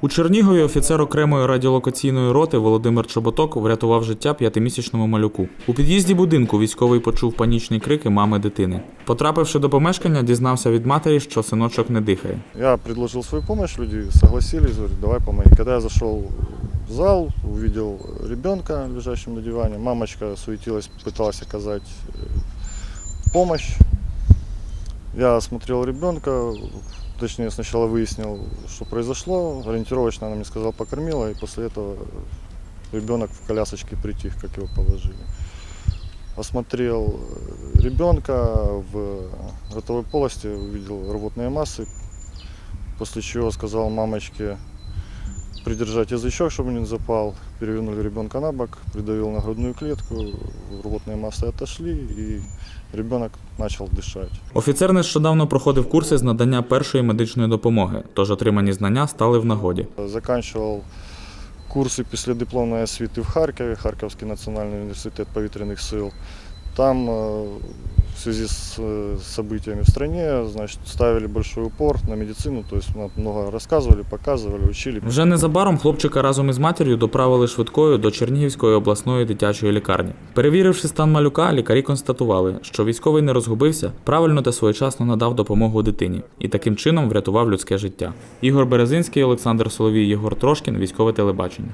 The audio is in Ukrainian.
У Чернігові офіцер окремої радіолокаційної роти Володимир Чоботок врятував життя п'ятимісячному малюку. У під'їзді будинку військовий почув панічні крики мами дитини. Потрапивши до помешкання, дізнався від матері, що синочок не дихає. Я предложил свою помощь, люди согласились, говорят, давай помоги. Когда я зашел в зал, увидел ребенка, лежащим на диване, мамочка суетилась, пыталась оказать э, помощь. Я осмотрел ребенка, точнее сначала выяснил, что произошло. Ориентировочно она мне сказала, покормила, и после этого ребенок в колясочке притих, как его положили. Осмотрел э, ребенка в ротовой полости, увидел рвотные массы, после чего сказал мамочке придержать язычок, чтобы не запал. Перевернули ребенка на бок, придавил на грудную клетку, рвотные массы отошли и ребенок начал дышать. Офіцер нещодавно проходив курси з надання першої медичної допомоги, тож отримані знання стали в нагоді. Заканчивал курсы післядипломної освіти в Харкові, Харківський національний університет повітряних сил. Там э, в связи с э, событиями в стране, значит, ставили большой упор на медицину, то есть нам много рассказывали, показывали, учили. Вже незабаром хлопчика разом із матір'ю доправили швидкою до Чернігівської обласної дитячої лікарні. Перевіривши стан малюка, лікарі констатували, що військовий не розгубився, правильно та своєчасно надав допомогу дитині і таким чином врятував людське життя. Ігор Березинський, Олександр Соловій, Єгор Трошкін, військове телебачення.